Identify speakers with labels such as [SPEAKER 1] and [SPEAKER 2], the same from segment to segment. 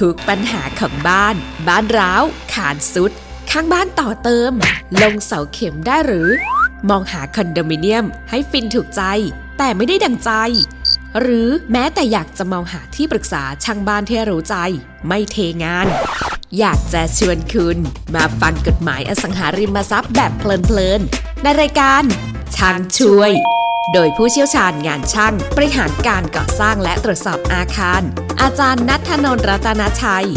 [SPEAKER 1] ทุกปัญหาของบ้าน บ้านร้าวขานสุด ข้างบ้านต่อเติม ลงเสาเข็มได้หรือ มองหาคอนโดมิเนียมให้ฟินถูกใจ แต่ไม่ได้ดังใจ หรือแม้แต่อยากจะมองหาที่ปรึกษาช่างบ้านที่รู้ใจ ไม่เทงาน อยากจะชวนคุณมาฟังกฎหมายอสังหาริมทรัพย์แบบเพลินๆในรายการช่างช่วย โดยผู้เชี่ยวชาญงานช่างบริหารการก่อสร้างและตรวจสอบอาคาร อาจารย์นัทธนนท์รัตนชัย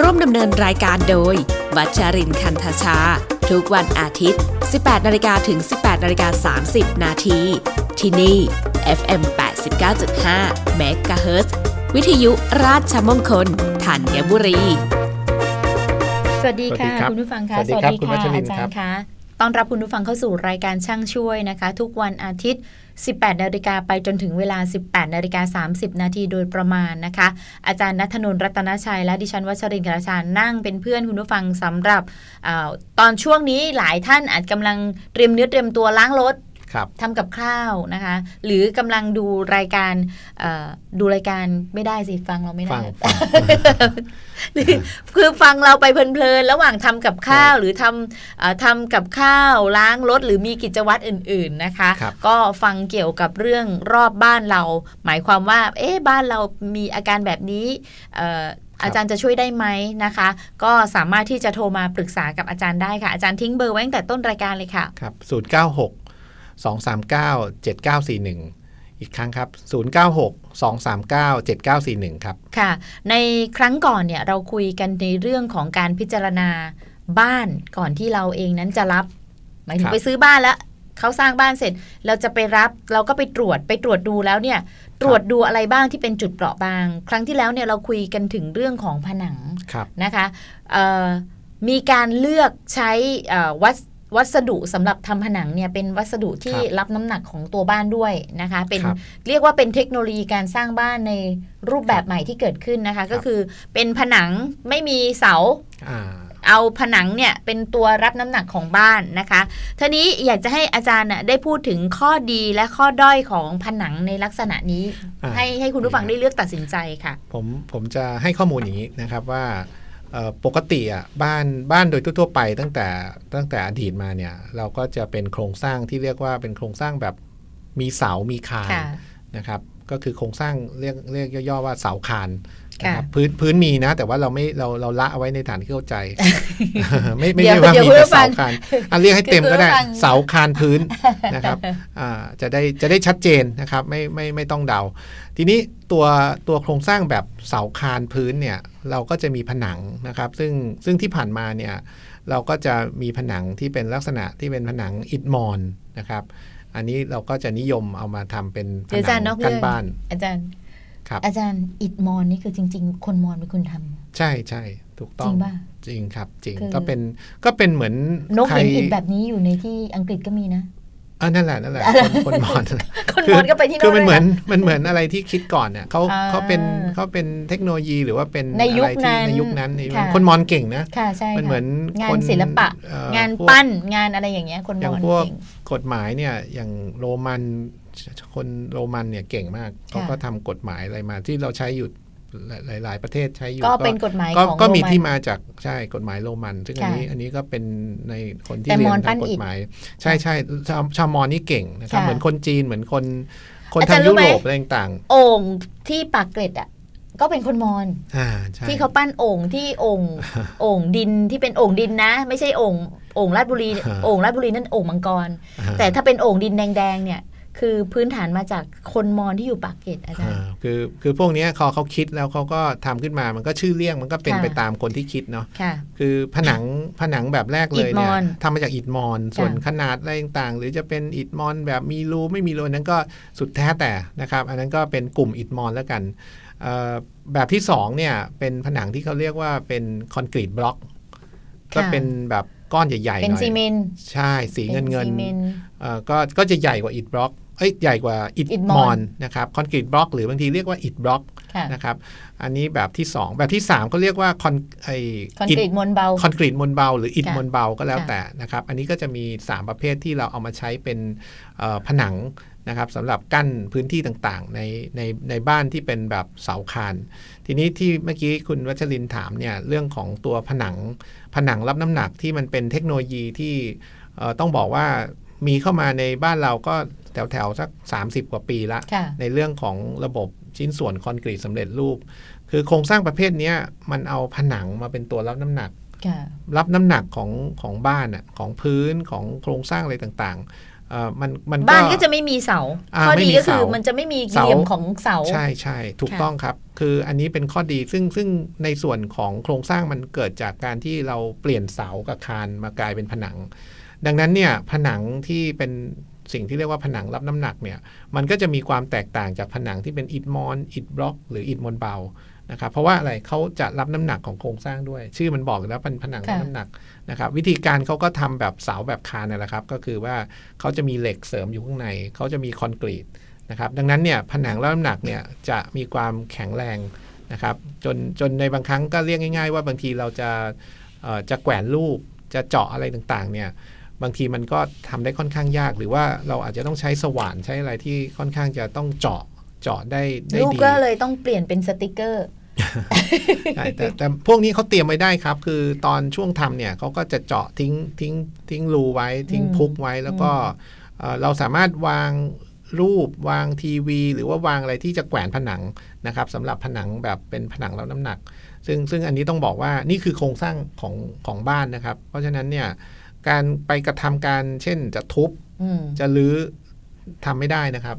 [SPEAKER 1] ร่วมดำเนินรายการโดย วัชรินทร์คันธชา ทุกวันอาทิตย์ 18นาฬิกาถึง 18นาฬิกา30 นาทีที่นี่ FM 89.5 MHz วิทยุราชมงคลธัญบุรี
[SPEAKER 2] สวัสดีค่ะ
[SPEAKER 3] สวัสดีครับ
[SPEAKER 2] คุณผู้ฟังคะ
[SPEAKER 3] สวัสดีครับคุณวัชรินทร์
[SPEAKER 2] อาจา
[SPEAKER 3] ครั
[SPEAKER 2] ร
[SPEAKER 3] บ
[SPEAKER 2] ย์คะ ต้อนรับคุณผู้ฟังเข้าสู่รายการช่างช่วยนะคะ ทุกวันอาทิตย์ 18 นาฬิกาไปจนถึงเวลา 18 นาฬิกา 30 นาทีโดยประมาณนะคะ อาจารย์นัทนนท์รัตนชัยและดิฉันวัชรินทร์กระชานนั่งเป็นเพื่อนคุณผู้ฟังสำหรับอตอนช่วงนี้หลายท่านอาจกำลังเตรียมเนื้อเตรียมตัวล้างรถ ทำกับข้าวนะคะ หรือกำลังดูรายการเอ่อดูรายการไม่ได้สิฟังเราไม่ได้
[SPEAKER 3] ฟังฟัง
[SPEAKER 2] คือฟังเราไปเพลินๆระหว่างทำกับข้าวหรือทำเอ่อทำกับข้าวล้างรถหรือมีกิจวัตรอื่น ๆนะคะ
[SPEAKER 3] ครับ
[SPEAKER 2] ก็ฟังเกี่ยวกับเรื่องรอบบ้านเรา หมายความว่า เอ๊ะบ้านเรามีอาการแบบนี้เอ่ออาจารย์จะช่วยได้ไหมนะคะ ก็สามารถที่จะโทรมาปรึกษากับอาจารย์ได้ค่ะ อาจารย์ทิ้งเบอร์ไว้ตั้งแต่ต้นรายการเลยค่ะ
[SPEAKER 3] ครับ 096 239 7941 อีกครั้งครับ 096 239 7941 ครับ
[SPEAKER 2] ค่ะ ในครั้งก่อนเนี่ยเราคุยกันในเรื่องของการพิจารณาบ้านก่อนที่เราเองนั้นจะรับ หมายถึ
[SPEAKER 3] ค
[SPEAKER 2] ง
[SPEAKER 3] รับ
[SPEAKER 2] ไปซื้อบ้านแล้วเขาสร้างบ้านเสร็จ เราจะไปรับเราก็ไปตรวจไปตรวจดูแล้วเนี่ย ตรวจดูอะไรบ้างที่เป็นจุดเปราะบาง ครั้งที่แล้วเนี่ยเราคุยกันถึงเรื่องของผนัง
[SPEAKER 3] ครับ
[SPEAKER 2] นะคะเอ่อมีการเลือกใช้เอ่อวัส วัสดุสำหรับทำผนังเนี่ยเป็นวัสดุที่
[SPEAKER 3] ครับ
[SPEAKER 2] รับน้ำหนักของตัวบ้านด้วยนะคะ เป็น
[SPEAKER 3] ครับ
[SPEAKER 2] เรียกว่าเป็นเทคโนโลยีการสร้างบ้านในรูปแบบใหม่ที่เกิดขึ้นนะคะ ก็คือเป็นผนังไม่มีเสา
[SPEAKER 3] อ่า
[SPEAKER 2] เอาผนังเนี่ยเป็นตัวรับน้ำหนักของบ้านนะคะทีนี้อยากจะให้อาจารย์น่ะได้พูดถึงข้อดีและข้อด้อยของผนังในลักษณะนี้
[SPEAKER 3] อ่า
[SPEAKER 2] ให้ให้คุณผู้ฟังได้เลือกตัดสินใจค่ะ
[SPEAKER 3] ผมผมจะให้ข้อมูลอย่างนี้นะครับว่าเอ่อ ปกติอะบ้านบ้านโดยทั่วๆไปตั้งแต่ตั้งแต่อดีตมาเนี่ยเราก็จะเป็นโครงสร้างที่เรียกว่าเป็นโครงสร้างแบบมีเสามีคาน
[SPEAKER 2] ค่ะ
[SPEAKER 3] นะครับ ก็คือโครงสร้างเรียกเรียกย่อๆว่าเสาคาน นะครับ
[SPEAKER 2] ค่ะ
[SPEAKER 3] พื้นพื้นมีนะ แต่ว่าเราไม่เราเราละเอาไว้ในฐานที่เข้าใจ ไม่ไม่
[SPEAKER 2] เดี๋ยว
[SPEAKER 3] ใช่ว่า
[SPEAKER 2] เดี๋ยว
[SPEAKER 3] มี
[SPEAKER 2] คุณ
[SPEAKER 3] แต่
[SPEAKER 2] ผู้ฟั
[SPEAKER 3] เสางคานอะเรียกให้เต็มก็ได้
[SPEAKER 2] คุณผู้ฟัง
[SPEAKER 3] เสาคานพื้นนะครับอ่าจะได้จะได้ชัดเจนนะครับไม่ไม่ไม่ต้องเดา ทีนี้ตัวตัวโครงสร้างแบบเสาคานพื้นเนี่ยเราก็จะมีผนังนะครับ ซึ่งซึ่งที่ผ่านมาเนี่ยเราก็จะมีผนังที่เป็นลักษณะที่เป็นผนังอิฐมอนนะครับ อันนี้เราก็จะนิยมเอามาทำเป็นผ
[SPEAKER 2] เดี๋ยวอาจา
[SPEAKER 3] นั
[SPEAKER 2] รย์นอก
[SPEAKER 3] กั้
[SPEAKER 2] เรื่
[SPEAKER 3] น
[SPEAKER 2] อง
[SPEAKER 3] บ้าน
[SPEAKER 2] อาจารย์
[SPEAKER 3] ครับ
[SPEAKER 2] อาจารย์อิดมอนนี่คือจริง ๆ คนมอนเป็นคนทำ
[SPEAKER 3] ใช่ใช่ถูกต้
[SPEAKER 2] จ
[SPEAKER 3] อ
[SPEAKER 2] ริ
[SPEAKER 3] ง
[SPEAKER 2] งป่ะ
[SPEAKER 3] จริงครับ จริง
[SPEAKER 2] คือ
[SPEAKER 3] ก็เป็นก็เป็นเหมือน
[SPEAKER 2] นก
[SPEAKER 3] ใคร
[SPEAKER 2] เห็นอิดแบบนี้อยู่ในที่อังกฤษก็มีนะ
[SPEAKER 3] อ่านั่นแหละนั่นแหละคนคนมอน
[SPEAKER 2] คนมอนก็ไปที่
[SPEAKER 3] คือ
[SPEAKER 2] โน่น
[SPEAKER 3] มันเหมือน
[SPEAKER 2] ด้วยะ
[SPEAKER 3] มันเหมือนอะไรที่คิดก่อนเนี่ยเขา
[SPEAKER 2] อ่า
[SPEAKER 3] เขาเป็นเขาเป็นเทคโนโลยีหรือว่าเป็น
[SPEAKER 2] ในยุค
[SPEAKER 3] อะไรที่
[SPEAKER 2] นั้น
[SPEAKER 3] ในยุคนั้นในยุคนั้น
[SPEAKER 2] ค่ะ
[SPEAKER 3] คนมอนเก่งนะ
[SPEAKER 2] ค่ะใช่
[SPEAKER 3] มัน
[SPEAKER 2] ค่ะ
[SPEAKER 3] เหมือน
[SPEAKER 2] งา
[SPEAKER 3] คน
[SPEAKER 2] ศิลปะ
[SPEAKER 3] เอ่องา
[SPEAKER 2] น
[SPEAKER 3] พวก
[SPEAKER 2] ปั้นงานอะไรอย่างเงี้ยคน
[SPEAKER 3] อ
[SPEAKER 2] ม
[SPEAKER 3] ย่าง
[SPEAKER 2] อน
[SPEAKER 3] พวก
[SPEAKER 2] เก่ง
[SPEAKER 3] กฎหมายเนี่ยอย่างโรมัน คนโรมันเนี่ยเก่งมากเขา
[SPEAKER 2] ค่ะ
[SPEAKER 3] ก็ทำกฎหมายอะไรมาที่เราใช้อยู่หลาย ๆ ประเทศใช้อยู่
[SPEAKER 2] ก็เป็นกฎหมาย
[SPEAKER 3] ก็
[SPEAKER 2] ของ
[SPEAKER 3] ก็มี
[SPEAKER 2] โรน
[SPEAKER 3] ที่มาจากใช่กฎหมายโรมัน ซึ่งอัน
[SPEAKER 2] ค่ะ
[SPEAKER 3] นี้อันนี้ก็เป็นในคนที่
[SPEAKER 2] แต่
[SPEAKER 3] เรีย
[SPEAKER 2] มอน
[SPEAKER 3] น
[SPEAKER 2] ปั้
[SPEAKER 3] ทานงก
[SPEAKER 2] อิ
[SPEAKER 3] ฎ
[SPEAKER 2] ฐ
[SPEAKER 3] หมาย ใช่ใช่ชาวชาวมอญนี่เก่งนะครับ
[SPEAKER 2] ค่ะ
[SPEAKER 3] เหมือนคนจีนเหมือนคน คน
[SPEAKER 2] อาจารย์
[SPEAKER 3] ทาง
[SPEAKER 2] รู้
[SPEAKER 3] ยุ
[SPEAKER 2] ไหม
[SPEAKER 3] โรปอะไรต่าง
[SPEAKER 2] โอ่งที่ปากเกร็ดอะก็เป็นคนมอน
[SPEAKER 3] ๆอ่าใช่
[SPEAKER 2] ที่เขาปั้นโอ่งที่โอ่งโอ่งดินที่เป็นโอ่งดินนะ ไม่ใช่โอ่งโอ่งราชบุรีโอ่งราชบุรีนั่นโอ่งมังกร
[SPEAKER 3] อ่า
[SPEAKER 2] แต่ถ้าเป็นโอ่งดินแดงๆเนี่ย คือพื้นฐานมาจากคนมอญที่อยู่ปากเกร็ดอาจารย์
[SPEAKER 3] อ่าคือคือพวกเนี้ยเขาเขาคิดแล้วเขาก็ทำขึ้นมามันก็ชื่อเรียกมันก็เป็น
[SPEAKER 2] ค่ะ
[SPEAKER 3] ไปตามคนที่คิดเนาะ
[SPEAKER 2] ค่ะ
[SPEAKER 3] คือผนังผนังแบบแรกเลยเนี่
[SPEAKER 2] อิฐม
[SPEAKER 3] ย
[SPEAKER 2] อน
[SPEAKER 3] ทำมาจากอิฐมอนส่วน
[SPEAKER 2] ค่ะ
[SPEAKER 3] ขนาดอะไรต่างๆ หรือจะเป็นอิฐมอนแบบมีรูไม่มีรูอันนั้นก็สุดแท้แต่นะครับ อันนั้นก็เป็นกลุ่มอิฐมอนแล้วกันเอ่อแบบที่สองเนี่ยเป็นผนังที่เขาเรียกว่าเป็นคอนกรีตบล็อก ก็เป็นแบบก้อนใหญ่ๆห
[SPEAKER 2] เป็น
[SPEAKER 3] น่อย
[SPEAKER 2] ซีเมนต์
[SPEAKER 3] ใช่สีเงินเงิน
[SPEAKER 2] ป็ซีมนต์
[SPEAKER 3] เอ่อก็ก็จะใหญ่กว่าอิฐบล็อก เอ้ยใหญ่กว่าอิฐ
[SPEAKER 2] อิฐ
[SPEAKER 3] ม
[SPEAKER 2] ม
[SPEAKER 3] อ
[SPEAKER 2] อนน
[SPEAKER 3] นะครับคอนกรีตบล็อกหรือบางทีเรียกว่าอิฐบล็อก
[SPEAKER 2] ค่ะ
[SPEAKER 3] นะครับอันนี้แบบที่ 2 แบบที่ 3 ก็เรียกว่าคอนไอ
[SPEAKER 2] คอน
[SPEAKER 3] อิฐ
[SPEAKER 2] กรีตมวลเบา
[SPEAKER 3] คอนกรีตมวลเบา หรืออิฐ
[SPEAKER 2] ค่ะ
[SPEAKER 3] มวลเบาก็แล้ว
[SPEAKER 2] ค่ะ
[SPEAKER 3] แต่นะครับอันนี้ก็จะมี 3 ประเภทที่เราเอามาใช้เป็นเอ่อผนังนะครับสำหรับกั้นพื้นที่ต่างๆ ในในในบ้านที่เป็นแบบเสาคาน ทีนี้ที่เมื่อกี้คุณวัชรินทร์ถามเนี่ยเรื่องของตัวผนังผนังรับน้ำหนักที่มันเป็นเทคโนโลยีที่เอ่อต้องบอกว่า มีเข้ามาในบ้านเราก็แถวๆสัก 30 กว่าปีละ
[SPEAKER 2] ค่ะ
[SPEAKER 3] ในเรื่องของระบบชิ้นส่วนคอนกรีตสำเร็จรูป คือโครงสร้างประเภทเนี้ยมันเอาผนังมาเป็นตัวรับน้ำหนัก
[SPEAKER 2] ค่ะ
[SPEAKER 3] รับน้ำหนักของของบ้านอะของพื้นของโครงสร้างอะไรต่างๆเอ่อมันมัน
[SPEAKER 2] บ้านก็จะไม่มีเสา
[SPEAKER 3] อ่า
[SPEAKER 2] ข้อ
[SPEAKER 3] ไม่
[SPEAKER 2] ดี
[SPEAKER 3] มี
[SPEAKER 2] ก็คือ
[SPEAKER 3] เสา
[SPEAKER 2] มันจะไม่มี
[SPEAKER 3] เสา
[SPEAKER 2] เหลี่ยมของเสา
[SPEAKER 3] ใช่ใช่ถูก
[SPEAKER 2] ค่ะ
[SPEAKER 3] ต้องครับ คืออันนี้เป็นข้อดีซึ่งซึ่งในส่วนของโครงสร้างมันเกิดจากการที่เราเปลี่ยนเสากับคานมากลายเป็นผนัง ดังนั้นเนี่ยผนังที่เป็นสิ่งที่เรียกว่าผนังรับน้ำหนักเนี่ยมันก็จะมีความแตกต่างจากผนังที่เป็นอิฐมอนอิฐบล็อก หรืออิฐมวลเบานะครับเพราะว่าอะไรเขาจะรับน้ำหนักของโครงสร้างด้วย ชื่อมันบอกอยู่แล้วเป็นผนังรับ
[SPEAKER 2] ค่ะ
[SPEAKER 3] น้ำหนักนะครับวิธีการเขาก็ทำแบบเสาแบบคานนั่นแหละครับ ก็คือว่าเขาจะมีเหล็กเสริมอยู่ข้างในเขาจะมีคอนกรีตนะครับดังนั้นเนี่ยผนังรับน้ำหนักเนี่ยจะมีความแข็งแรงนะครับจนจนในบางครั้งก็เรียกง่าย ๆ ว่าบางทีเราจะเอ่อจะแกว่นรูปจะเจาะอะไรต่างๆเนี่ย บางทีมันก็ทำได้ค่อนข้างยาก หรือว่าเราอาจจะต้องใช้สว่านใช้อะไรที่ค่อนข้างจะต้องเจาะเจาะได้ได้
[SPEAKER 2] ลูก
[SPEAKER 3] ดี
[SPEAKER 2] ก็เลยต้องเปลี่ยนเป็นสติกเกอร์
[SPEAKER 3] ใช่แต่แต่พวกนี้เขาเตรียมไว้ได้ครับ คือตอนช่วงทำเนี่ยเขาก็จะเจาะทิ้งทิ้งทิ้งรูไว้ทิ้ง
[SPEAKER 2] อืม
[SPEAKER 3] พุกไว้แล้วก็เอ่อเราสามารถวางรูปวางทีวี หรือว่าวางอะไรที่จะแขวนผนังนะครับสำหรับผนังแบบเป็นผนังรับน้ำหนัก ซึ่งซึ่งอันนี้ต้องบอกว่านี่คือโครงสร้างของของบ้านนะครับ เพราะฉะนั้นเนี่ย การไปกระทำการเช่นจะทุบ
[SPEAKER 2] อืม
[SPEAKER 3] จะรื้อทำไม่ได้นะครับ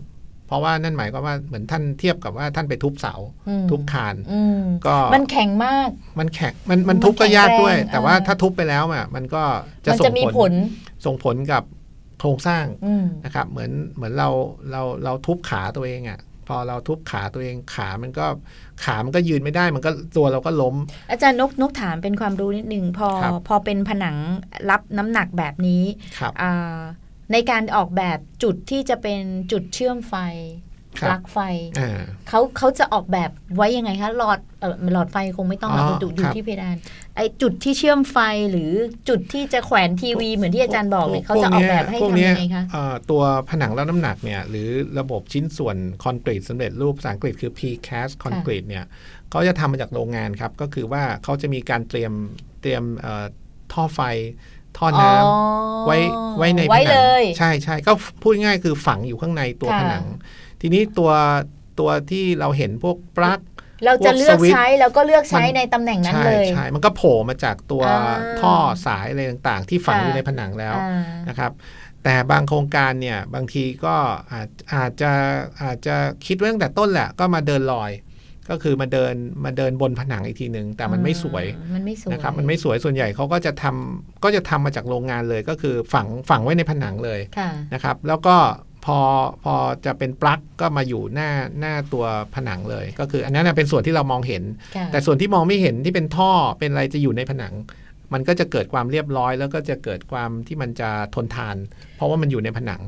[SPEAKER 3] เพราะว่านั่นหมายความว่าเหมือนท่านเทียบกับว่าท่านไปทุบเสา
[SPEAKER 2] อืม
[SPEAKER 3] ทุบคาน
[SPEAKER 2] อืม
[SPEAKER 3] ก็
[SPEAKER 2] มันแข็งมาก
[SPEAKER 3] มันแข็งมันมัน
[SPEAKER 2] มัน
[SPEAKER 3] ทุบก็ยากด้วย
[SPEAKER 2] แข็งแรง
[SPEAKER 3] แต่ว่า
[SPEAKER 2] อ่า
[SPEAKER 3] ถ้าทุบไปแล้วอะมันก็จะ
[SPEAKER 2] มัน
[SPEAKER 3] ส่
[SPEAKER 2] จะ
[SPEAKER 3] ง
[SPEAKER 2] มี
[SPEAKER 3] ผ
[SPEAKER 2] ผ
[SPEAKER 3] ล
[SPEAKER 2] ล
[SPEAKER 3] ส่งผลกับโครงสร้าง
[SPEAKER 2] อืม
[SPEAKER 3] นะครับ เหมือนเหมือนเราเราเราทุบขาตัวเองอะ พอเราทุบขาตัวเองขามันก็ขามันก็ยืนไม่ได้ มันก็ตัวเราก็ล้ม
[SPEAKER 2] อาจารย์นกนกถามเป็นความรู้นิดนึงพอ
[SPEAKER 3] ครับ
[SPEAKER 2] พอเป็นผนังรับน้ำหนักแบบนี้
[SPEAKER 3] ครับ
[SPEAKER 2] อ่าในการออกแบบจุดที่จะเป็นจุดเชื่อมไฟ
[SPEAKER 3] ครั
[SPEAKER 2] ป
[SPEAKER 3] บ
[SPEAKER 2] ลั๊กไฟ
[SPEAKER 3] อ่า
[SPEAKER 2] เขาเขาจะออกแบบไว้ยังไงคะหลอดเออหลอดไฟคงไม่ต้องหรอก
[SPEAKER 3] อ๋อ
[SPEAKER 2] จุดอยู่
[SPEAKER 3] ครับ
[SPEAKER 2] ที่เพดานไอจุดที่เชื่อมไฟหรือจุดที่จะแขวนทีวีเหมือนที่อาจารย์บอกเนี่ยเขาจะออกแบบให้
[SPEAKER 3] พวก
[SPEAKER 2] ทำ
[SPEAKER 3] เนี้
[SPEAKER 2] ยังไงคะ
[SPEAKER 3] เอ่อตัวผนังรับน้ำหนักเนี่ยหรือระบบชิ้นส่วนคอนกรีตสำเร็จรูปภาษาอังกฤษคือ precast concrete เนี่ยเขาจะทำมาจากโรงงานครับ ก็คือว่าเขาจะมีการเตรียมเตรียมเอ่อท่อไฟท่อน้ำไว้ไว้ในผ
[SPEAKER 2] ไว้
[SPEAKER 3] นั
[SPEAKER 2] เลย
[SPEAKER 3] ใช่ใช่ก็พูดง่ายๆคือฝังอยู่ข้างในตัว
[SPEAKER 2] ค่ะ
[SPEAKER 3] ผนัง ทีนี้ตัวตัวที่เราเห็นพวกปลั๊ก
[SPEAKER 2] เราจะเลือก
[SPEAKER 3] พวกสวิตช์
[SPEAKER 2] ใช้แล้วก็เลือกใช้
[SPEAKER 3] มัน
[SPEAKER 2] ในตำแหน่งนั้น
[SPEAKER 3] ใช่
[SPEAKER 2] เลย
[SPEAKER 3] ใช่มันก็โผล่มาจากตัว
[SPEAKER 2] อ่า
[SPEAKER 3] ท่อสายอะไรต่างๆ ที่ฝัง
[SPEAKER 2] ค่ะ
[SPEAKER 3] อยู่ในผนังแล้ว
[SPEAKER 2] อ่า
[SPEAKER 3] นะครับ แต่บางโครงการเนี่ยบางทีก็อาจอาจจะอาจจะคิดไว้ตั้งแต่ต้นแหละก็มาเดินลอย ก็คือมาเดินมาเดินบนผนังอีกทีหนึ่งแต่มันไม่สวย
[SPEAKER 2] มันไม่สวย
[SPEAKER 3] นะครับมันไม่สวยส่วนใหญ่เขาก็จะทำก็จะทำมาจากโรงงานเลยก็คือฝังฝังไว้ในผนังเลย
[SPEAKER 2] ค่ะ
[SPEAKER 3] นะครับ แล้วก็ พอพอจะเป็นปลั๊กก็มาอยู่หน้าหน้าตัวผนังเลย ก็คืออันนั้นนะเป็นส่วนที่เรามองเห็น
[SPEAKER 2] ค่ะ
[SPEAKER 3] แต่ส่วนที่มองไม่เห็นที่เป็นท่อเป็นอะไรจะอยู่ในผนัง มันก็จะเกิดความเรียบร้อย แล้วก็จะเกิดความที่มันจะทนทาน เพราะว่ามันอยู่ในผนัง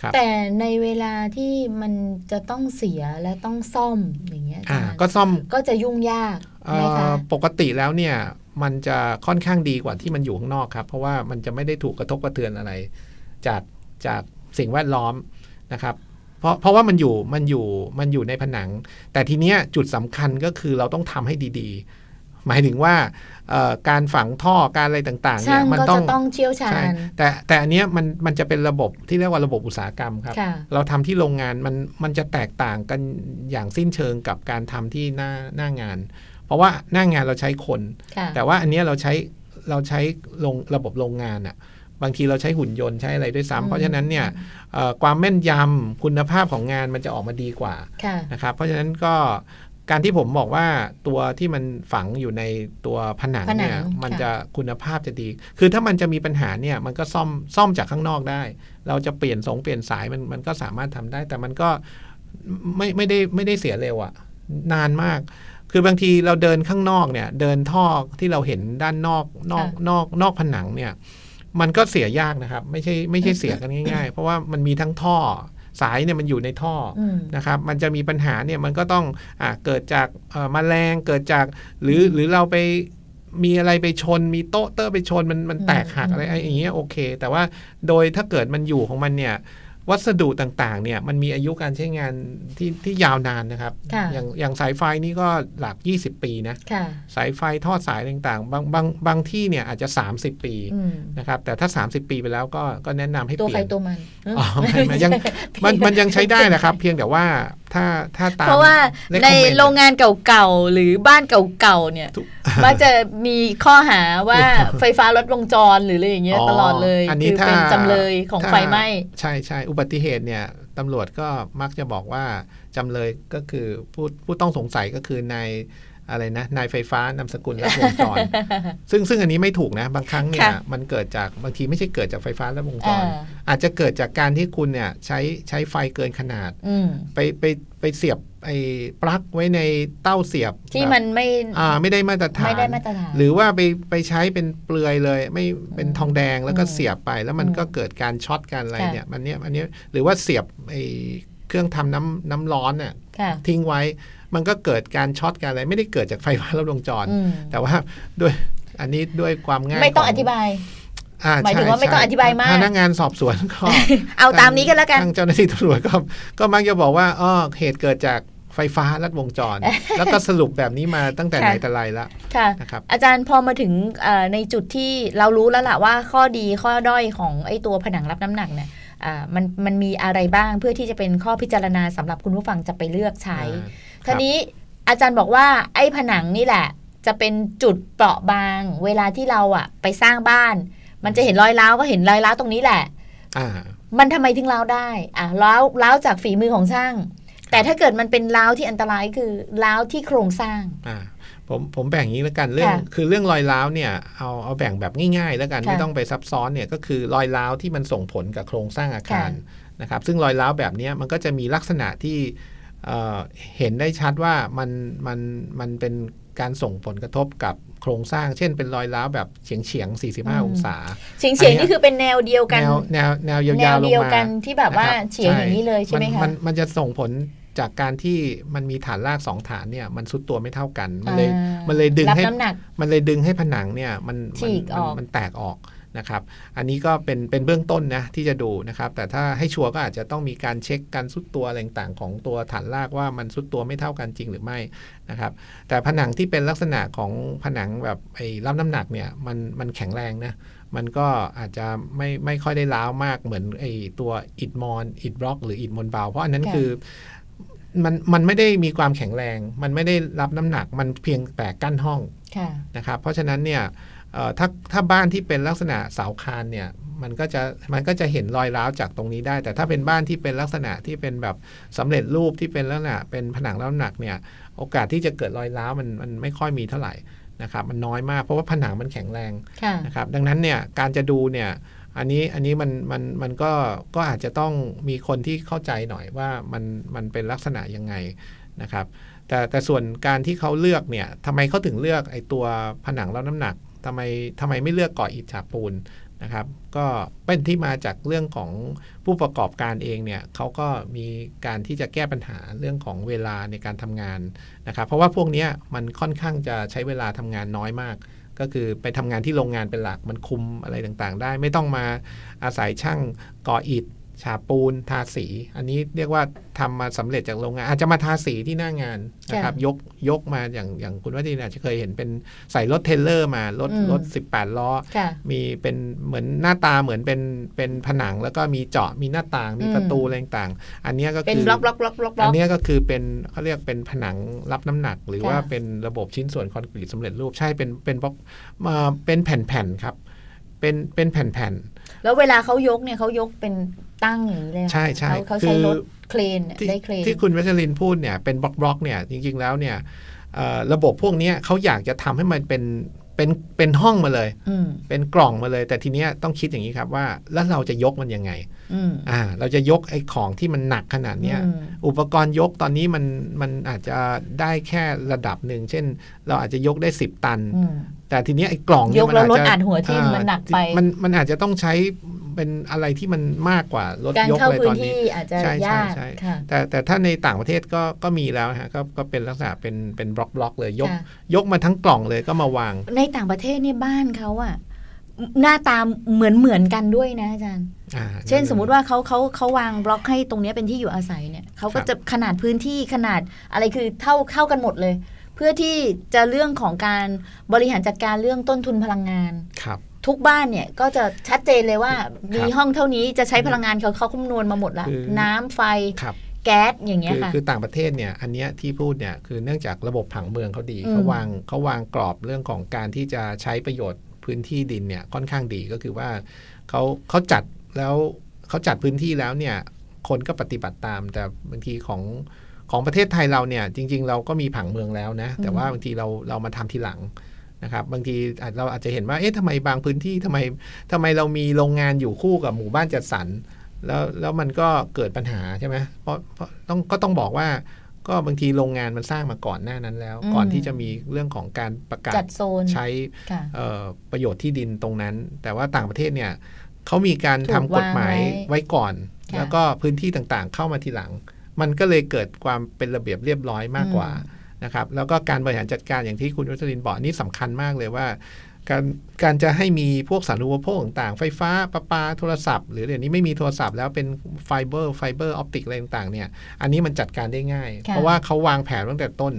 [SPEAKER 3] ครับ
[SPEAKER 2] แต่ในเวลาที่มันจะต้องเสียและต้องซ่อมอย่างเงี้ยอา
[SPEAKER 3] อ่า
[SPEAKER 2] จารย์
[SPEAKER 3] ก็ซ่อม
[SPEAKER 2] ก็จะยุ่งยาก
[SPEAKER 3] เอ่
[SPEAKER 2] ไหมคะ
[SPEAKER 3] อปกติแล้วเนี่ยมันจะค่อนข้างดีกว่าที่มันอยู่ข้างนอกครับ เพราะว่ามันจะไม่ได้ถูกกระทบกระเทือนอะไร จากจาก สิ่งแวดล้อมนะครับเพราะเพราะว่ามันอยู่มันอยู่มันอยู่ในผนัง แต่ทีเนี้ยจุดสำคัญก็คือเราต้องทำให้ดีๆ หมายถึงว่าเอ่อการฝังท่อการอะไรต่างๆเนี่
[SPEAKER 2] ช่ายง
[SPEAKER 3] มัน
[SPEAKER 2] ก็
[SPEAKER 3] ต้อ
[SPEAKER 2] จะ
[SPEAKER 3] ง
[SPEAKER 2] ต้องเชี่ยวชา
[SPEAKER 3] ใช่
[SPEAKER 2] ญ
[SPEAKER 3] แต่แต่อันเนี้ยมันมันจะเป็นระบบที่เรียกว่าระบบอุตสาหกรรมครับ
[SPEAKER 2] ค่ะ
[SPEAKER 3] เราทำที่โรงงานมันมันจะแตกต่างกันอย่างสิ้นเชิงกับการทำที่หน้าหน้างาน เพราะว่าหน้างานเราใช้คน
[SPEAKER 2] ค่ะ
[SPEAKER 3] แต่ว่าอันเนี้ยเราใช้เราใช้ลงระบบโรงงานอะ บางทีเราใช้หุ่นยนต์ใช้อะไรด้วย
[SPEAKER 2] อืม
[SPEAKER 3] ซ้ำเพราะฉะนั้นเนี่ยเอ่อความแม่นยำคุณภาพของงานมันจะออกมาดีกว่า
[SPEAKER 2] ค่ะ
[SPEAKER 3] นะครับเพราะฉะนั้นก็การที่ผมบอกว่าตัวที่มันฝังอยู่ในตัวผนัง
[SPEAKER 2] ผนัง
[SPEAKER 3] เนี่ยมัน
[SPEAKER 2] ค่ะ
[SPEAKER 3] จะคุณภาพจะดี คือถ้ามันจะมีปัญหาเนี่ยมันก็ซ่อมซ่อมจากข้างนอกได้ เราจะเปลี่ยนสงเปลี่ยนสายมันมันก็สามารถทำได้ แต่มันก็ไม่ไม่ได้ไม่ได้เสียเร็วอะนานมาก คือบางทีเราเดินข้างนอกเนี่ย เดินท่อที่เราเห็นด้านนอกนอกนอกนอกผนังเนี่ย มันก็เสียยากนะครับ ไม่ใช่ไม่ใช่เสียกันง่ายๆ เพราะว่ามันมีทั้งท่อสายเนี่ยมันอยู่ในท่ออ
[SPEAKER 2] อืม
[SPEAKER 3] นะครับ มันจะมีปัญหาเนี่ยมันก็ต้องอ่าเกิดจากเอ่อแมลงเกิดจากหรือหรือเราไปมีอะไรไปชนมีโต๊ะเตอร์ไปชนมันมันแตกหักอะไรอย่างเงี้ยโอเค แต่ว่าโดยถ้าเกิดมันอยู่ของมันเนี่ย วัสดุต่างๆเนี่ยมันมีอายุการใช้งานที่ที่ยาวนานนะครับ
[SPEAKER 2] ค่ะ
[SPEAKER 3] อย่างอย่างสายไฟนี่ก็หลัก 20 ปีนะ
[SPEAKER 2] ค่ะ
[SPEAKER 3] สายไฟทอดสายต่างๆ บางบางบางที่เนี่ยอาจจะ 30 ปี
[SPEAKER 2] อืม
[SPEAKER 3] นะครับแต่ถ้า 30 ปีไปแล้วก็ก็แนะนำให้
[SPEAKER 2] ตัว
[SPEAKER 3] เป
[SPEAKER 2] ใคร
[SPEAKER 3] ลี่ยน
[SPEAKER 2] ตัวมัน
[SPEAKER 3] อ๋อไม่ไม่ยังมันมันยังใช้ได้นะครับ เพียงแต่ว่า ถ้าถ้าตาม
[SPEAKER 2] เพราะว่า
[SPEAKER 3] recommend
[SPEAKER 2] ในโรงงานเก่าๆ หรือบ้านเก่าๆ เนี่ย
[SPEAKER 3] ทุก
[SPEAKER 2] มักจะมีข้อหาว่าไฟฟ้าลดวงจรหรืออะไรอย่างเงี้ย
[SPEAKER 3] อ๋อ
[SPEAKER 2] ตลอดเลย
[SPEAKER 3] อันนี้
[SPEAKER 2] คือเป็น
[SPEAKER 3] ถ้า
[SPEAKER 2] จำเลยของ
[SPEAKER 3] ถ้า
[SPEAKER 2] ไฟไหม้
[SPEAKER 3] ใช่ใช่อุบัติเหตุเนี่ยตำรวจก็มักจะบอกว่าจำเลยก็คือผู้ผู้ต้องสงสัยก็คือนาย อะไรนะนายไฟฟ้านามสกุลและวงจร ซึ่งซึ่งอันนี้ไม่ถูกนะ บางครั้งเนี่ย
[SPEAKER 2] ค่ะ
[SPEAKER 3] มันเกิดจากบางทีไม่ใช่เกิดจากไฟฟ้าและวงจร
[SPEAKER 2] อ่า
[SPEAKER 3] อาจจะเกิดจากการที่คุณเนี่ยใช้ใช้ไฟเกินขนาด
[SPEAKER 2] อืม
[SPEAKER 3] ไปไปไปเสียบไอ้ปลั๊กไว้ในเต้าเสียบ
[SPEAKER 2] ที่
[SPEAKER 3] แบบ
[SPEAKER 2] มันไม่
[SPEAKER 3] อ่าไม่ได้มาตรฐาน
[SPEAKER 2] ไม่ได้มาตรฐาน
[SPEAKER 3] หรือว่าไปไปใช้เป็นเปลือยเลย ไม่เป็นทองแดงแล้วก็
[SPEAKER 2] อืม
[SPEAKER 3] เสียบไป แล้วมัน
[SPEAKER 2] อืม
[SPEAKER 3] ก็เกิดการช็อตกันอะไร
[SPEAKER 2] ค่ะ
[SPEAKER 3] เนี่ยมันเนี้ยอันเนี้ยหรือว่าเสียบไอ้ เครื่องทำน้ำน้ำร้อนน่ะ
[SPEAKER 2] ค่ะ
[SPEAKER 3] ทิ้งไว้มันก็เกิดการช็อตกันอะไรไม่ได้เกิดจากไฟฟ้าลัดวงจร
[SPEAKER 2] อืม
[SPEAKER 3] แต่ว่าด้วยอันนี้ด้วยความง่าย
[SPEAKER 2] ไม่ต้อง
[SPEAKER 3] ข
[SPEAKER 2] อธิบาย
[SPEAKER 3] อ่
[SPEAKER 2] หมายถึง
[SPEAKER 3] ใช่
[SPEAKER 2] ว่าไม่ต้อง
[SPEAKER 3] ใช่
[SPEAKER 2] อธิบายมาก
[SPEAKER 3] พนักงานสอบสวนก็
[SPEAKER 2] เอาตามนี้กันแล้วกัน
[SPEAKER 3] ทางเจ้าหน้าที่ตำรวจก็ก็มักจะบอกว่าอ๋อเหตุเกิดจากไฟฟ้าลัดวงจร แล้วก็สรุปแบบนี้มาตั้งแต่ไหน
[SPEAKER 2] ค่ะ
[SPEAKER 3] แต่ไรละ
[SPEAKER 2] ค่ะ
[SPEAKER 3] นะครับ
[SPEAKER 2] อาจารย์พอมาถึงเอ่อในจุดที่เรารู้แล้วล่ะว่าข้อดีข้อด้อยของไอ้ตัวผนังรับน้ำหนักเนี่ยอ่า มันมันมีอะไรบ้างเพื่อที่จะเป็นข้อพิจารณาสำหรับคุณผู้ฟังจะไปเลือกใช้
[SPEAKER 3] อ่า
[SPEAKER 2] ทีนี้อาจารย์บอกว่าไอ้ผนังนี่แหละ จะเป็นจุดเปราะบาง เวลาที่เราอะไปสร้างบ้าน มันจะเห็นรอยร้าวก็เห็นรอยร้าวตรงนี้แหละ
[SPEAKER 3] อ่า
[SPEAKER 2] มันทำไมถึงร้าวได้อะร้าวร้าวจากฝีมือของช่าง แต่ถ้าเกิดมันเป็นร้าวที่อันตรายคือร้าวที่โครงสร้าง
[SPEAKER 3] อ่าผมผมแบ่งอย่างนี้แล้วกันเรื่อง
[SPEAKER 2] ค่ะ
[SPEAKER 3] คือเรื่องรอยร้าวเนี่ยเอาเอาแบ่งแบบง่ายๆ แล้วกัน
[SPEAKER 2] ค่ะ
[SPEAKER 3] ไม่ต้องไปซับซ้อนเนี่ยก็คือรอยร้าวที่มันส่งผลกับโครงสร้างอาคาร
[SPEAKER 2] ค่ะ
[SPEAKER 3] นะครับซึ่งรอยร้าวแบบเนี้ยมันก็จะมีลักษณะที่ เอ่อเห็นได้ชัดว่ามันมันมันเป็นการส่งผลกระทบกับโครงสร้าง เช่นเป็นรอยร้าวแบบเฉียงเฉียงๆ
[SPEAKER 2] อืม
[SPEAKER 3] 45 องศา
[SPEAKER 2] เฉียงเฉียงนี่คือเป็นแนวเดียวกัน
[SPEAKER 3] แนวแนวแนว
[SPEAKER 2] แน
[SPEAKER 3] ยาววๆลง
[SPEAKER 2] เดียว
[SPEAKER 3] มา
[SPEAKER 2] กันที่แบบว่า
[SPEAKER 3] นะครับ
[SPEAKER 2] เฉียงอย่างนี้เลยใช่ไหม
[SPEAKER 3] น
[SPEAKER 2] คะ
[SPEAKER 3] มันมันจะส่งผลจากการที่มันมีฐานรากสองฐานเนี่ยมันซุดตัวไม่เท่ากัน มันเลย
[SPEAKER 2] อ่า
[SPEAKER 3] มันเลยดึง
[SPEAKER 2] รับ
[SPEAKER 3] ให้
[SPEAKER 2] น้ำหนัก
[SPEAKER 3] มันเลยดึงให้ผนังเนี่ยมันมั
[SPEAKER 2] ฉีกออก
[SPEAKER 3] มันมันแตกออก นะครับ อันนี้ก็เป็นเป็นเบื้องต้นนะที่จะดูนะครับ แต่ถ้าให้ชัวร์ก็อาจจะต้องมีการเช็คการซุดตัวอะไรต่างๆของตัวฐานรากว่ามันซุดตัวไม่เท่ากันจริงหรือไม่นะครับ แต่ผนังที่เป็นลักษณะของผนังแบบไอ้รับน้ำหนักเนี่ยมันมันแข็งแรงนะมันก็อาจจะไม่ไม่ค่อยได้ล้าวมากเหมือนไอ้ตัวอิฐมอนอิฐบล็อกหรืออิฐมวลเบาเพราะอันนั้น
[SPEAKER 2] ค่ะ
[SPEAKER 3] คือมันมันไม่ได้มีความแข็งแรง มันไม่ได้รับน้ำหนัก มันเพียงแต่กั้นห้อง
[SPEAKER 2] ค่ะ
[SPEAKER 3] นะครับ เพราะฉะนั้นเนี่ยเอ่อ ถ้าถ้าบ้านที่เป็นลักษณะเสาคานเนี่ยมันก็จะมันก็จะเห็นรอยร้าวจากตรงนี้ได้ แต่ถ้าเป็นบ้านที่เป็นลักษณะที่เป็นแบบสำเร็จรูปที่เป็นลักษณะเป็นผนังรับน้ำหนักเนี่ยโอกาสที่จะเกิดรอยร้าวมันมันไม่ค่อยมีเท่าไหร่นะครับมันน้อยมากเพราะว่าผนังมันแข็งแรง
[SPEAKER 2] ค่ะ
[SPEAKER 3] นะครับดังนั้นเนี่ยการจะดูเนี่ยอันนี้อันนี้มันมันมันก็ก็อาจจะต้องมีคนที่เข้าใจหน่อยว่ามันมันเป็นลักษณะยังไงนะครับแต่แต่ส่วนการที่เขาเลือกเนี่ยทำไมเขาถึงเลือกไอ้ตัวผนังรับน้ำหนัก ทำไมทำไมไม่เลือกก่ออิฐฉาบปูนนะครับก็เป็นที่มาจากเรื่องของผู้ประกอบการเองเนี่ยเขาก็มีการที่จะแก้ปัญหาเรื่องของเวลาในการทำงานนะครับเพราะว่าพวกนี้มันค่อนข้างจะใช้เวลาทำงานน้อยมาก ก็คือไปทำงานที่โรงงานเป็นหลักมันคุมอะไรต่างๆ ได้ไม่ต้องมาอาศัยช่างก่ออิฐ ฉาบปูนทาสี อันนี้เรียกว่าทำมาสำเร็จจากโรงงาน อาจจะมาทาสีที่หน้างานนะครับยกยกมาอย่างอย่างคุณวัฒนีอาจจะเคยเห็นเป็นใส่รถเทรลเลอร์มารถ
[SPEAKER 2] อืม
[SPEAKER 3] รถ 18 ล้อ
[SPEAKER 2] ค่ะ
[SPEAKER 3] มีเป็นเหมือนหน้าตาเหมือนเป็นเป็นผนังแล้วก็มีเจาะมีหน้าต่างมี
[SPEAKER 2] อืม
[SPEAKER 3] ประตูอะไรต่างๆอันเนี้ยก็
[SPEAKER 2] เป็น
[SPEAKER 3] คื
[SPEAKER 2] บล็อกบล็อกบล็อกบล็อกบล็
[SPEAKER 3] อั
[SPEAKER 2] อนก
[SPEAKER 3] เนี้ยก็คือเป็นเขาเรียกเป็นผนังรับน้ำหนัก หรือ
[SPEAKER 2] ค่ะ
[SPEAKER 3] ว่าเป็นระบบชิ้นส่วนคอนกรีตสำเร็จรูปใช่เป็นเป็นบล็อกมาเป็นแผ่นๆครับเป็นเป็นแผ่น
[SPEAKER 2] แล้วเวลาเขายกเนี่ยเขายกเป็น ตั้งอย่างนี้เลยเหรอ
[SPEAKER 3] ใช่ใช่
[SPEAKER 2] เขาเขาใช้
[SPEAKER 3] คือ
[SPEAKER 2] รถเครนเนี่ย
[SPEAKER 3] ๆที่
[SPEAKER 2] ได้เครน
[SPEAKER 3] ที่คุณวัชรินทร์พูดเนี่ยเป็นบล็อกบล็อกๆเนี่ยจริง ๆ แล้วเนี่ยเอ่อระบบพวกเนี้ยเขาอยากจะทำให้มันเป็นเป็นเป็นห้องมาเลย
[SPEAKER 2] อืม
[SPEAKER 3] เป็นกล่องมาเลย แต่ทีเนี้ยต้องคิดอย่างนี้ครับว่าแล้วเราจะยกมันยังไง
[SPEAKER 2] อืม
[SPEAKER 3] อ่า เราจะยกไอ้ของที่มันหนักขนาดเนี้ย
[SPEAKER 2] อืม
[SPEAKER 3] อุปกรณ์ยกตอนนี้มันมันอาจจะได้แค่ระดับหนึ่งเช่น เราอาจจะยกได้10ตัน
[SPEAKER 2] อืม
[SPEAKER 3] แต่ทีเนี้ยไอ้กล่องเนี่ย
[SPEAKER 2] ยก
[SPEAKER 3] มัน
[SPEAKER 2] แล้ว
[SPEAKER 3] อาจ
[SPEAKER 2] รถ
[SPEAKER 3] จะ
[SPEAKER 2] อัดหัวทิ่ม
[SPEAKER 3] อ่า
[SPEAKER 2] มันหนักไป
[SPEAKER 3] มันมันอาจจะต้องใช้ เป็นอะไรที่มันมากกว่ารถ
[SPEAKER 2] การ
[SPEAKER 3] ยก
[SPEAKER 2] เข้า
[SPEAKER 3] เลย
[SPEAKER 2] พื้
[SPEAKER 3] ต
[SPEAKER 2] น
[SPEAKER 3] อนนี้
[SPEAKER 2] ที่อาจจะ
[SPEAKER 3] ใช่ใช่
[SPEAKER 2] ยาก
[SPEAKER 3] ใช่
[SPEAKER 2] ค่ะ
[SPEAKER 3] แต่แต่ถ้าในต่างประเทศก็ก็มีแล้วฮะก็ก็เป็นลักษณะเป็นเป็นบล็อกบล็อกเลยยก
[SPEAKER 2] ค่ะ
[SPEAKER 3] ยกมาทั้งกล่องเลยก็มาวาง
[SPEAKER 2] ในต่างประเทศเนี่ยบ้านเขาอะหน้าตาเหมือนเหมือนๆกันด้วยนะอาจารย์
[SPEAKER 3] อ่า
[SPEAKER 2] เช่นสมมุติว่าเขาเขาเขาวางบล็อกให้ตรงเนี้ยเป็นที่อยู่อาศัยเนี่ยเขาก็
[SPEAKER 3] ครับ
[SPEAKER 2] จะขนาดพื้นที่ขนาดอะไรคือเท่าเข้ากันหมดเลย เพื่อที่จะเรื่องของการบริหารจัดการเรื่องต้นทุนพลังงาน
[SPEAKER 3] ครับ
[SPEAKER 2] ทุกบ้านเนี่ยก็จะชัดเจนเลยว่า มี
[SPEAKER 3] ครับ
[SPEAKER 2] ห้องเท่านี้จะใช้พลังงานเขาเขาคำนวณมาหมดละ
[SPEAKER 3] คือ
[SPEAKER 2] น้ำไฟ
[SPEAKER 3] ครับ
[SPEAKER 2] แก๊สอย่างเงี้ย
[SPEAKER 3] คือ
[SPEAKER 2] ค่ะ
[SPEAKER 3] คือต่างประเทศเนี่ยอันเนี้ยที่พูดเนี่ยคือเนื่องจากระบบผังเมืองเขาดี
[SPEAKER 2] อืม
[SPEAKER 3] เขาวางเขาวางกรอบเรื่องของการที่จะใช้ประโยชน์พื้นที่ดินเนี่ยค่อนข้างดีก็คือว่าเขาเขาจัดแล้วเขาจัดพื้นที่แล้วเนี่ยคนก็ปฏิบัติตาม แต่บางทีของของประเทศไทยเราเนี่ยจริง ๆ เราก็มีผังเมืองแล้วนะแต่ว่าบางทีเราเรามาทำทีหลัง นะครับบางทีอาจเราอาจจะเห็นว่าเอ๊ะทำไมบางพื้นที่ทำไมทำไมเรามีโรงงานอยู่คู่กับหมู่บ้านจัดสรรแล้วแล้วมันก็เกิดปัญหาใช่ไหมเพราะเพราะต้องก็ต้องบอกว่าก็บางทีโรงงานมันสร้างมาก่อนหน้านั้นแล้ว
[SPEAKER 2] อืม
[SPEAKER 3] ก่อนที่จะมีเรื่องของการประกาศ
[SPEAKER 2] จัดโซน
[SPEAKER 3] ใช้
[SPEAKER 2] ค่ะ
[SPEAKER 3] เอ่อประโยชน์ที่ดินตรงนั้น แต่ว่าต่างประเทศเนี่ยเขามีการ
[SPEAKER 2] ถู
[SPEAKER 3] ทำ
[SPEAKER 2] ก
[SPEAKER 3] กฎหมาย
[SPEAKER 2] วางไว้
[SPEAKER 3] ไว้ก่อน
[SPEAKER 2] ค่ะ
[SPEAKER 3] แล้วก็พื้นที่ต่างๆ เข้ามาทีหลัง มันก็เลยเกิดความเป็นระเบียบเรียบร้อยมากกว่า นะครับแล้วก็การบริหารจัดการอย่างที่คุณวัชรินทร์บอกนี่สำคัญมากเลยว่า การการจะให้มีพวกสารูปโภคต่างๆ ไฟฟ้าประปาโทรศัพท์ หรือเดี๋ยวนี้ไม่มีโทรศัพท์แล้วเป็นไฟเบอร์ไฟเบอร์ออปติกอะไรต่างๆเนี่ยอันนี้มันจัดการได้ง่าย
[SPEAKER 2] ค่ะ
[SPEAKER 3] เพราะว่าเขาวางแผนตั้งแต่ต้น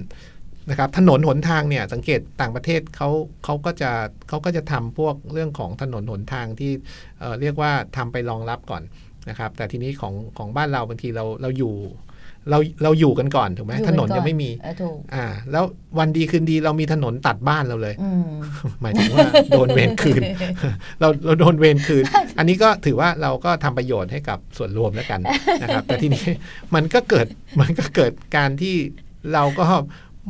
[SPEAKER 3] นะครับถนนหนทางเนี่ยสังเกตต่างประเทศเขาเขาก็จะเขาก็จะทำพวกเรื่องของถนนหนทางที่เอ่อเรียกว่าทำไปรองรับก่อนนะครับแต่ทีนี้ของของบ้านเราบางทีเราเราอยู่ เราเราอยู่กันก่อนถูกไหม
[SPEAKER 2] อยู่
[SPEAKER 3] ถนน
[SPEAKER 2] ก่อ
[SPEAKER 3] ยังไม่มี
[SPEAKER 2] เออถูก
[SPEAKER 3] อ่า แล้ววันดีคืนดีเรามีถนนตัดบ้านเราเลย
[SPEAKER 2] อืม
[SPEAKER 3] หมายถึงว่าโดนเวรคืน เราเราโดนเวรคืน อันนี้ก็ถือว่าเราก็ทำประโยชน์ให้กับส่วนรวมแล้วกันนะครับ แต่ทีนี้มันก็เกิดมันก็เกิดการที่เราก็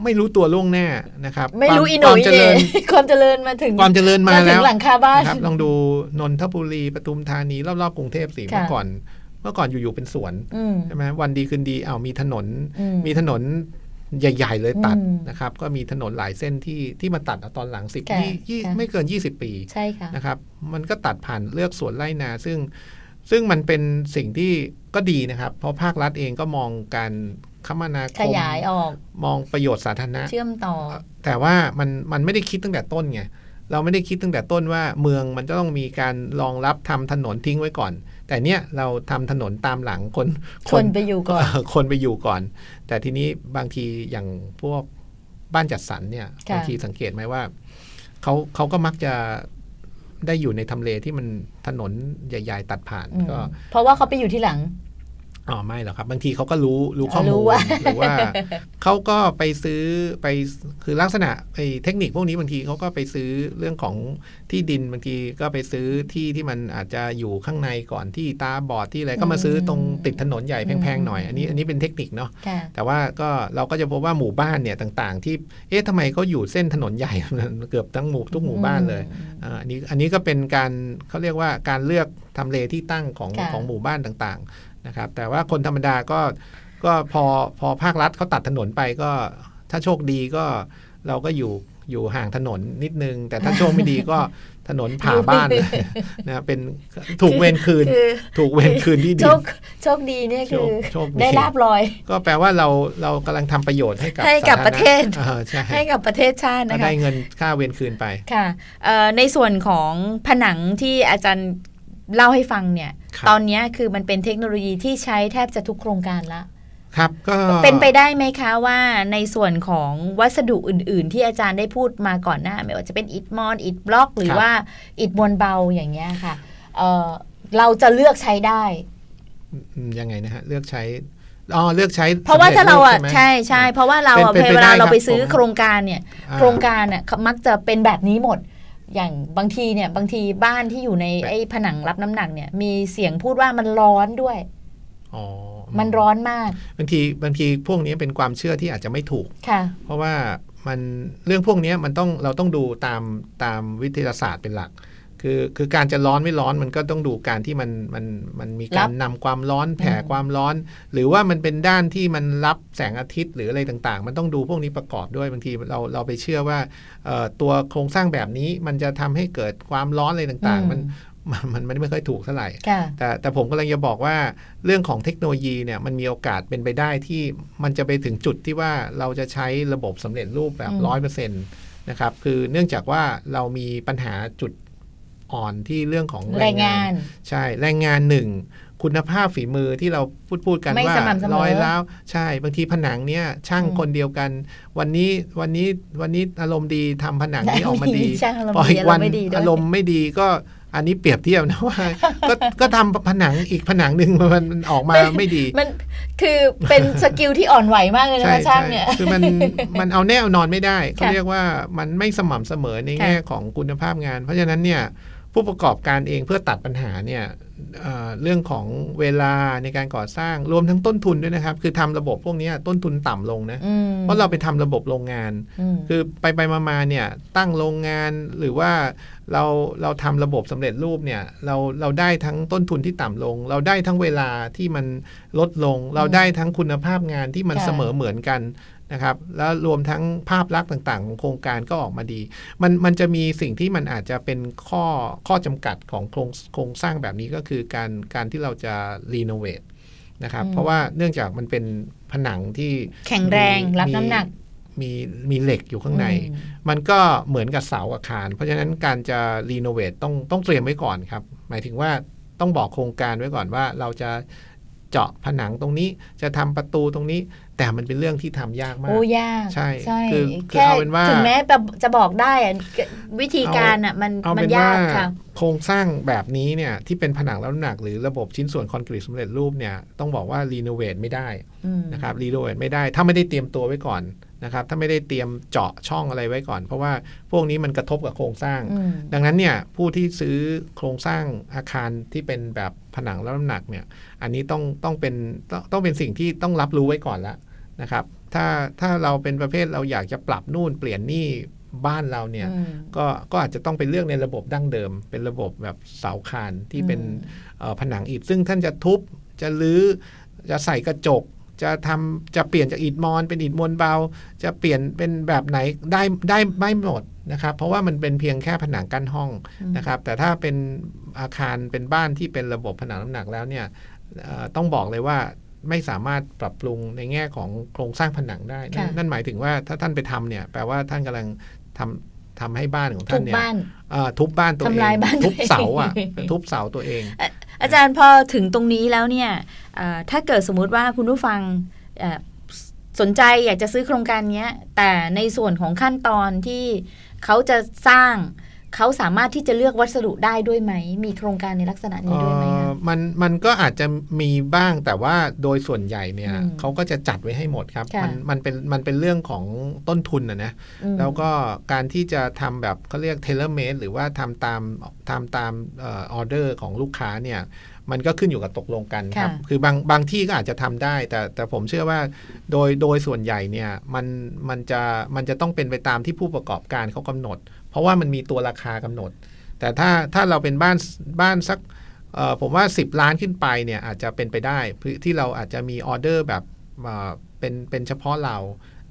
[SPEAKER 3] ไม่รู้ตัวล่วงหน้านะครับ
[SPEAKER 2] ไม่รู้
[SPEAKER 3] ควา
[SPEAKER 2] อีหนุ่
[SPEAKER 3] ความ
[SPEAKER 2] ย
[SPEAKER 3] เจ
[SPEAKER 2] เล
[SPEAKER 3] ริ
[SPEAKER 2] ย
[SPEAKER 3] ญ
[SPEAKER 2] ความเจริญมาถึง
[SPEAKER 3] ความเจริญมา
[SPEAKER 2] มาถึ
[SPEAKER 3] แล้
[SPEAKER 2] ง
[SPEAKER 3] ว
[SPEAKER 2] หลังคาบ้าน
[SPEAKER 3] นะครับลองดูนนทบุรีปทุมธานีรอบๆกรุงเทพสิ
[SPEAKER 2] ค่ะ
[SPEAKER 3] เมื่อก่อนเมื่อก่อนอยู่ๆเป็นสวน
[SPEAKER 2] อืม
[SPEAKER 3] ใช่ไหมวันดีคืนดีเอาวมีถนน
[SPEAKER 2] อื
[SPEAKER 3] มีถนนใหญ่ ๆ เลยตัด
[SPEAKER 2] อืม
[SPEAKER 3] นะครับ ก็มีถนนหลายเส้นที่ที่มาตัดเอาตอนหลังสิบ
[SPEAKER 2] ค่ะ
[SPEAKER 3] ยี่ยี่
[SPEAKER 2] ค่ะ
[SPEAKER 3] ไม่เกิน 20 ปี
[SPEAKER 2] ใช่ค่ะ
[SPEAKER 3] นะครับ มันก็ตัดผ่านเลือกสวนไร่นา ซึ่งซึ่งมันเป็นสิ่งที่ก็ดีนะครับ เพราะภาครัฐเองก็มองการคมนาค
[SPEAKER 2] ข
[SPEAKER 3] ม
[SPEAKER 2] ยายออก
[SPEAKER 3] มองประโยชน์สาธารณะ
[SPEAKER 2] เชื่อมต่อ
[SPEAKER 3] แต่ว่ามันมันไม่ได้คิดตั้งแต่ต้นไงเราไม่ได้คิดตั้งแต่ต้นว่าเมืองมันจะต้องมีการรองรับทำถนนทิ้งไว้ก่อน แต่เนี้ยเราทำถนนตามหลังคน
[SPEAKER 2] คนไปอยู่ก่อน
[SPEAKER 3] เคนไปอยู่ก่อน แต่ทีนี้บางทีอย่างพวกบ้านจัดสรรเนี่ย
[SPEAKER 2] ค่ะ
[SPEAKER 3] บางทีสังเกตไหมว่าเขาเขาก็มักจะได้อยู่ในทำเลที่มันถนนใหญ่ ๆ ตัดผ่าน
[SPEAKER 2] อืม
[SPEAKER 3] ก็
[SPEAKER 2] เพราะว่าเขาไปอยู่ที่หลัง
[SPEAKER 3] อ๋อไม่หรอกครับ บางทีเขาก็รู้รู้ข้อ
[SPEAKER 2] รู้
[SPEAKER 3] มูล
[SPEAKER 2] ว่า
[SPEAKER 3] หรือว่าเขาก็ไปซื้อไปคือลักษณะไอ้เทคนิคพวกนี้บางทีเขาก็ไปซื้อเรื่องของที่ดินบางทีก็ไปซื้อที่ที่มันอาจจะอยู่ข้างในก่อนที่ตาบอดที่อะไรก็มาซื้อตรงติดถนนใหญ่แพงๆหน่อย อันนี้อันนี้เป็นเทคนิคเนาะ
[SPEAKER 2] ค่ะ
[SPEAKER 3] แต่ว่าก็เราก็จะพบว่าหมู่บ้านเนี่ยต่างๆ ที่เอ๊ะทำไมเขาอยู่เส้นถนนใหญ่เกือบทั้งหมู่ทุกหมู่บ้านเลยอ่าอันนี้อันนี้ก็เป็นการเขาเรียกว่าการเลือกทำเลที่ตั้งของ
[SPEAKER 2] ค่ะ
[SPEAKER 3] ของหมู่บ้านต่างๆ นะครับ แต่ว่าคนธรรมดาก็ก็พอพอภาครัฐเขาตัดถนนไปก็ถ้าโชคดีก็เราก็อยู่อยู่ห่างถนนนิดนึง แต่ถ้าโชคไม่ดีก็ถนนผ่าบ้านเลยนะเป็นถูกเวรคืน
[SPEAKER 2] คือ
[SPEAKER 3] ถูกเวรคืนที่ดิ
[SPEAKER 2] โช
[SPEAKER 3] น
[SPEAKER 2] คโชคดีเนี่ย
[SPEAKER 3] โช
[SPEAKER 2] คือ
[SPEAKER 3] คโชคดี
[SPEAKER 2] ได้ลาบลอย
[SPEAKER 3] ก็แปลว่าเราเรากำลังทำประโยชน์ให้กับ
[SPEAKER 2] ให้กับ
[SPEAKER 3] สาธา
[SPEAKER 2] ประเทศ
[SPEAKER 3] ออใช่
[SPEAKER 2] ให้กับประเทศชาติ
[SPEAKER 3] ก็
[SPEAKER 2] นะคะ
[SPEAKER 3] ได้เงินค่าเวรคืนไป
[SPEAKER 2] ค่ะเอ่อในส่วนของผนังที่อาจารย์เล่าให้ฟังเนี่ย
[SPEAKER 3] ครับ
[SPEAKER 2] ตอนเนี้ยคือมันเป็นเทคโนโลยีที่ใช้แทบจะทุกโครงการละ
[SPEAKER 3] ครับก็
[SPEAKER 2] เป็นไปได้ไหมคะว่าในส่วนของวัสดุอื่น ๆ ที่อาจารย์ได้พูดมาก่อนหน้า ไม่ว่าจะเป็นอิฐมอนอิฐบล็อก หรือว่าอิฐมวลเบาอย่างเงี้ยค่ะเอ่อเราจะเลือกใช้ได้
[SPEAKER 3] อืมยังไงนะฮะเลือกใช้อ๋อเลือกใช้
[SPEAKER 2] เพราะว่าถ้าเราอะ
[SPEAKER 3] สำเจรูป
[SPEAKER 2] ใช่ใช่เพราะว่าเราอะ
[SPEAKER 3] เป็นเป็นไป
[SPEAKER 2] เวลา
[SPEAKER 3] ได้
[SPEAKER 2] เรา
[SPEAKER 3] ครับ
[SPEAKER 2] ไปซื้อ
[SPEAKER 3] ผม
[SPEAKER 2] โครงการเนี่ย
[SPEAKER 3] อ่า
[SPEAKER 2] โครงการอะมักจะเป็นแบบนี้หมด อย่างบางทีเนี่ยบางทีบ้านที่อยู่ใน
[SPEAKER 3] เป็น
[SPEAKER 2] ไอ้ผนังรับน้ำหนักเนี่ย มีเสียงพูดว่ามันร้อนด้วย
[SPEAKER 3] อ๋อ
[SPEAKER 2] มันร้อนมาก
[SPEAKER 3] บางทีบางทีพวกนี้เป็นความเชื่อที่อาจจะไม่ถูก
[SPEAKER 2] ค่ะ
[SPEAKER 3] เพราะว่ามันเรื่องพวกนี้มันต้องเราต้องดูตามตามวิทยาศาสตร์เป็นหลัก คือคือการจะร้อนไม่ร้อนมันก็ต้องดูการที่มันมันมันมีการนำความร้อนแผ่
[SPEAKER 2] อืม
[SPEAKER 3] ความร้อน หรือว่ามันเป็นด้านที่มันรับแสงอาทิตย์หรืออะไรต่างๆ มันต้องดูพวกนี้ประกอบด้วยบางทีเราเราไปเชื่อว่าเอ่อตัวโครงสร้างแบบนี้มันจะทำให้เกิดความร้อนอะไรต่างๆ มันมันมันมันไม่ค่อยถูกเท่าไหร่
[SPEAKER 2] ค่ะ
[SPEAKER 3] แต่แต่ผมกำลังจะบอกว่าเรื่องของเทคโนโลยีเนี่ยมันมีโอกาสเป็นไปได้ที่มันจะไปถึงจุดที่ว่าเราจะใช้ระบบสำเร็จรูปแบบ
[SPEAKER 2] อืม
[SPEAKER 3] ร้อยเปอร์เซ็นต์นะครับคือเนื่องจากว่าเรามีปัญหาจุด อ่อนที่เรื่องของ
[SPEAKER 2] แรงงาน
[SPEAKER 3] ใช่แรงงานหนึ่งคุณภาพฝีมือที่เราพูดพูดกัน
[SPEAKER 2] ไม่
[SPEAKER 3] ว่า
[SPEAKER 2] สม่ำเสมอ
[SPEAKER 3] ร้อยแล้วใช่บางทีผนังเนี้ยช่าง
[SPEAKER 2] อืม
[SPEAKER 3] คนเดียวกัน วันนี้วันนี้วันนี้อารมณ์ดีทำผนังนี้ออกมาดี
[SPEAKER 2] ช่างอารม
[SPEAKER 3] พอ
[SPEAKER 2] ณ์ดี
[SPEAKER 3] อีก
[SPEAKER 2] อา
[SPEAKER 3] วั
[SPEAKER 2] รมณ์ไม่ดีด้วย
[SPEAKER 3] อารมณ์ไม่ดีก็อันนี้เปรียบเทียบนะว่าก็ก็ทำผนังอีกผนังหนึ่งมันมันออกมาไม่ดี
[SPEAKER 2] มันคือเป็นสกิลที่อ่อนไหวมากเลยนะ
[SPEAKER 3] ใช่
[SPEAKER 2] คะช่าง
[SPEAKER 3] ใช่
[SPEAKER 2] เนี่ย
[SPEAKER 3] คือมันมันเอาแน่เอานอนไม่ได้เขา
[SPEAKER 2] ค่ะ
[SPEAKER 3] เรียกว่ามันไม่สม่ำเสมอใน
[SPEAKER 2] ค่ะ
[SPEAKER 3] แง่ของคุณภาพงาน เพราะฉะนั้นเนี่ย ผู้ประกอบการเองเพื่อตัดปัญหาเนี่ยเอ่อเรื่องของเวลาในการก่อสร้างรวมทั้งต้นทุนด้วยนะครับ คือทำระบบพวกเนี้ยต้นทุนต่ำลงนะ
[SPEAKER 2] อืม
[SPEAKER 3] เพราะเราไปทำระบบโรงงาน
[SPEAKER 2] อืม
[SPEAKER 3] คือไปไปมามาเนี่ยตั้งโรงงานหรือว่าเราเราทำระบบสำเร็จรูปเนี่ยเราเราได้ทั้งต้นทุนที่ต่ำลง เราได้ทั้งเวลาที่มันลดลง เราได้ทั้งคุณภาพงานที่มัน
[SPEAKER 2] ค่ะ
[SPEAKER 3] เสมอเหมือนกัน นะครับแล้วรวมทั้งภาพลักษณ์ต่าง ๆ ของโครงการก็ออกมาดี มันมันจะมีสิ่งที่มันอาจจะเป็นข้อข้อจำกัดของโครงโครงสร้างแบบนี้ก็คือการการที่เราจะรีโนเวทนะครับ
[SPEAKER 2] อืม
[SPEAKER 3] เพราะว่าเนื่องจากมันเป็นผนังที่
[SPEAKER 2] แข็งแรงรับน้ำหนัก
[SPEAKER 3] มีมีเหล็กอยู่ข้างใน
[SPEAKER 2] อืม
[SPEAKER 3] มันก็เหมือนกับเสาอาคาร เพราะฉะนั้นการจะรีโนเวทต้องต้องเตรียมไว้ก่อนครับ หมายถึงว่าต้องบอกโครงการไว้ก่อนว่าเราจะ เจาะผนังตรงนี้จะทำประตูตรงนี้ แต่มันเป็นเรื่องที่ทำยากมาก
[SPEAKER 2] โอ้ยาก
[SPEAKER 3] ใช่
[SPEAKER 2] ใช่
[SPEAKER 3] คือคือ
[SPEAKER 2] แค่
[SPEAKER 3] เอาเป็นว่า
[SPEAKER 2] ถึงแม้แบบจะบอกได้อะวิธีการอะมัน
[SPEAKER 3] เอา
[SPEAKER 2] มั
[SPEAKER 3] เป็นน
[SPEAKER 2] ยา
[SPEAKER 3] ว่าก
[SPEAKER 2] ค่ะ
[SPEAKER 3] โครงสร้างแบบนี้เนี่ยที่เป็นผนังแล้วน้ำหนักหรือระบบชิ้นส่วนคอนกรีตสำเร็จรูปเนี่ยต้องบอกว่ารีโนเวทไม่ได้
[SPEAKER 2] อืม
[SPEAKER 3] นะครับรีโนเวทไม่ได้ ถ้าไม่ได้เตรียมตัวไว้ก่อน นะครับถ้าไม่ได้เตรียมเจาะช่องอะไรไว้ก่อน เพราะว่าพวกนี้มันกระทบกับโครงสร้าง
[SPEAKER 2] อืม
[SPEAKER 3] ดังนั้นเนี่ยผู้ที่ซื้อโครงสร้างอาคารที่เป็นแบบผนังแล้วน้ำหนักเนี่ยอันนี้ต้องต้องเป็นต้องต้องเป็นสิ่งที่ต้องรับรู้ไว้ก่อนแล้วนะครับถ้าถ้าเราเป็นประเภทเราอยากจะปรับนู่นเปลี่ยนนี่บ้านเราเนี่ย
[SPEAKER 2] อืม
[SPEAKER 3] ก็ก็อาจจะต้องไปเลือกในระบบดั้งเดิม เป็นระบบแบบเสาคานที่เป็นเอ่อผนังอิฐซึ่งท่านจะทุบจะรื้อจะใส่กระจก จะทำจะเปลี่ยนจากอิฐมอนเป็นอิฐมวลเบา จะเปลี่ยนเป็นแบบไหนได้ได้ไม่หมดนะครับ เพราะว่ามันเป็นเพียงแค่ผนังกั้นห้อง
[SPEAKER 2] อืม
[SPEAKER 3] นะครับ แต่ถ้าเป็นอาคารเป็นบ้านที่เป็นระบบผนังน้ำหนักแล้วเนี่ยเอ่อต้องบอกเลยว่าไม่สามารถปรับปรุงในแง่ของโครงสร้างผนังได้ นั่น
[SPEAKER 2] ค่ะ
[SPEAKER 3] นั่นหมายถึงว่าถ้าท่านไปทำเนี่ยแปลว่าท่านกำลังทำทำให้บ้านของ
[SPEAKER 2] ทุ
[SPEAKER 3] ท่าน
[SPEAKER 2] ก
[SPEAKER 3] เนี่ย
[SPEAKER 2] บ้าน
[SPEAKER 3] เอ่อทุบบ้านตัวเอง
[SPEAKER 2] ทำลายบ้านตัว
[SPEAKER 3] ทุบเสาอะ
[SPEAKER 2] เอง
[SPEAKER 3] ทุบเสาตัวเอง
[SPEAKER 2] อาจารย์พอถึงตรงนี้แล้วเนี่ยถ้าเกิดสมมุติว่าคุณผู้ฟังสนใจอยากจะซื้อโครงการนี้แต่ในส่วนของขั้นตอนที่เขาจะสร้าง เขาสามารถที่จะเลือกวัสดุได้ด้วยไหม มีโครงการในลักษณะนี้ด้วยไหม
[SPEAKER 3] เอ่
[SPEAKER 2] คะ
[SPEAKER 3] อมันมันก็อาจจะมีบ้างแต่ว่าโดยส่วนใหญ่เนี่ย
[SPEAKER 2] อืม
[SPEAKER 3] เขาก็จะจัดไว้ให้หมดครับ
[SPEAKER 2] ค่ะ
[SPEAKER 3] มันมันเป็นมันเป็นเรื่องของต้นทุนนะนะ
[SPEAKER 2] อืม
[SPEAKER 3] แล้วก็การที่จะทำแบบเขาเรียกเทเลเมดหรือว่าทำตามทำตามออเดอร์ของลูกค้าเนี่ยมันก็ขึ้นอยู่กับตกลงกันครับ
[SPEAKER 2] ค่ะ
[SPEAKER 3] คือบางบางที่ก็อาจจะทำได้ แต่แต่ผมเชื่อว่าโดยโดยส่วนใหญ่เนี่ยมันมันจะมันจะต้องเป็นไปตามที่ผู้ประกอบการเขากำหนด เพราะว่ามันมีตัวราคากำหนด แต่ถ้าถ้าเราเป็นบ้านบ้านสักผมว่า 10 ล้านขึ้นไปเนี่ยอาจจะเป็นไปได้ที่เราอาจจะมีออเดอร์แบบเป็นเป็นเฉพาะเรา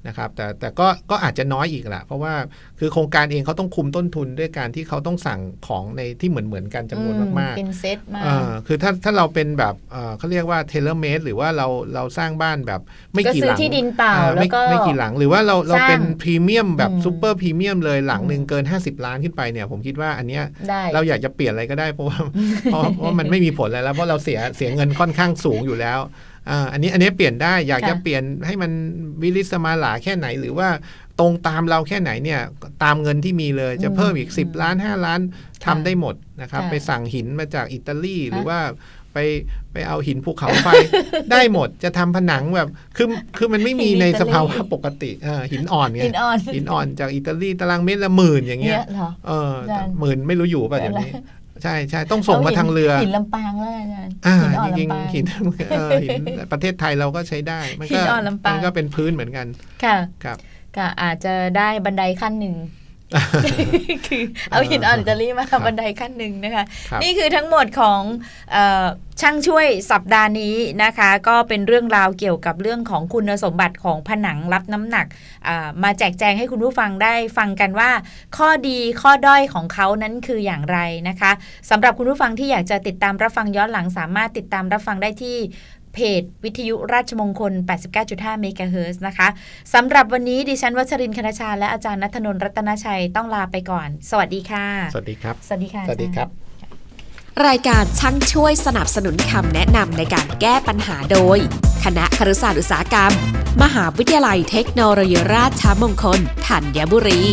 [SPEAKER 3] นะครับแต่แต่ก็ก็อาจจะน้อยอีกแหละเพราะว่าคือโครงการเองเขาต้องคุมต้นทุนด้วยการที่เขาต้องสั่งของในที่เหมือนเหมือนๆกันจำนวน
[SPEAKER 2] อื
[SPEAKER 3] มาก
[SPEAKER 2] เป็นเซตมา
[SPEAKER 3] ๆเอ่อคือถ้าถ้าเราเป็นแบบเอ่อเขาเรียกว่าเทเลเมดหรือว่าเราเราสร้างบ้านแบบไม่
[SPEAKER 2] ก็
[SPEAKER 3] กี่
[SPEAKER 2] ซื้
[SPEAKER 3] ห
[SPEAKER 2] อ
[SPEAKER 3] ลัง
[SPEAKER 2] ที่ดินเปล่า
[SPEAKER 3] อ่า
[SPEAKER 2] แล้ว
[SPEAKER 3] ไม่
[SPEAKER 2] ก็
[SPEAKER 3] ไม่กี่หลัง หรือว่าเราเรา
[SPEAKER 2] สร้าง
[SPEAKER 3] เป็นพรีเมียมแบบ
[SPEAKER 2] อืม
[SPEAKER 3] ซูเปอร์พรีเมียมเลยหลังหนึ่ง
[SPEAKER 2] อืม
[SPEAKER 3] เกิน 50 ล้านขึ้นไปเนี่ยผมคิดว่าอันเนี้ย
[SPEAKER 2] ได้
[SPEAKER 3] เราอยากจะเปลี่ยนอะไรก็ได้เพราะว่าเพราะเพราะมันไม่มีผลอะไรแล้วเพราะเราเสียเสียเงินค่อนข้างสูงอยู่แล้ว อ่าอันนี้อันนี้เปลี่ยนได้อยากจะ
[SPEAKER 2] ค่ะ
[SPEAKER 3] เปลี่ยนให้มันวิลิสมาหลาแค่ไหน หรือว่าตรงตามเราแค่ไหนเนี่ยตามเงินที่มีเลยจะเพิ่มอีก 10 ล้าน 5 ล้านทำได้หมดนะครับ
[SPEAKER 2] ค่ะ
[SPEAKER 3] ไปสั่งหินมาจากอิตาลีหรือ
[SPEAKER 2] ฮะ
[SPEAKER 3] ว่าไปไปเอาหินภูเขาไฟได้หมดจะทำผนังแบบคือคือมันไม่มีในสภาวะปกติเออหินอ่อนไง
[SPEAKER 2] หินอ่อน
[SPEAKER 3] หินอ่อนจากอิตาลีตารางเมตรละหมื่นอย่างเงี้
[SPEAKER 2] เนี่ยยเหรอ
[SPEAKER 3] เออ
[SPEAKER 2] อาจารย์
[SPEAKER 3] หมื่นไม่รู้อยู่ป่ะ
[SPEAKER 2] เป็น
[SPEAKER 3] เดี๋ยว
[SPEAKER 2] ไร
[SPEAKER 3] นี้ ใช่ใช่ต้องส่งมาทางเรือ
[SPEAKER 2] หินลำปางแล้วอาจารย์
[SPEAKER 3] อ่า
[SPEAKER 2] หินอ่อน
[SPEAKER 3] จริง
[SPEAKER 2] ลำปาง
[SPEAKER 3] ๆหินเออหินประเทศไทยเราก็ใช้ได้มัน
[SPEAKER 2] หิ
[SPEAKER 3] ก็
[SPEAKER 2] นอ่อนลำปาง
[SPEAKER 3] มันก็เป็นพื้นเหมือนกัน
[SPEAKER 2] ค่ะ
[SPEAKER 3] ครับ
[SPEAKER 2] ก็อาจจะได้บันไดขั้นหนึ่ง คือเอาหินอ่อนอิตาลีมา
[SPEAKER 3] ครับ
[SPEAKER 2] บันไดขั้นหนึ่งนะคะ
[SPEAKER 3] ครับ
[SPEAKER 2] นี่คือทั้งหมดของเออช่างช่วยสัปดาห์นี้นะคะ ก็เป็นเรื่องราวเกี่ยวกับเรื่องของคุณสมบัติของผนังรับน้ำหนักอ่ามาแจกแจงให้คุณผู้ฟังได้ฟังกันว่า ข้อดีข้อด้อยของเขานั้นคืออย่างไรนะคะสำหรับคุณผู้ฟังที่อยากจะติดตามรับฟังย้อนหลังสามารถติดตามรับฟังได้ที่ เพจวิทยุราชมงคล 89.5 เมกะเฮิรตซ์นะคะสำหรับวันนี้ดิฉันวัชรินทร์คณชา และอาจารย์นัทนนท์รัตนชัยต้องลาไปก่อน สวัสดีค่ะ
[SPEAKER 3] สวัสดีครับ
[SPEAKER 2] สวัสดีค่ะ
[SPEAKER 3] สวัสดีครับ
[SPEAKER 1] รายการช่างช่วยสนับสนุนคำแนะนำในการแก้ปัญหาโดย คณะครุศาสตร์อุตสาหกรรม มหาวิทยาลัยเทคโนโลยีราชมงคลธัญบุรี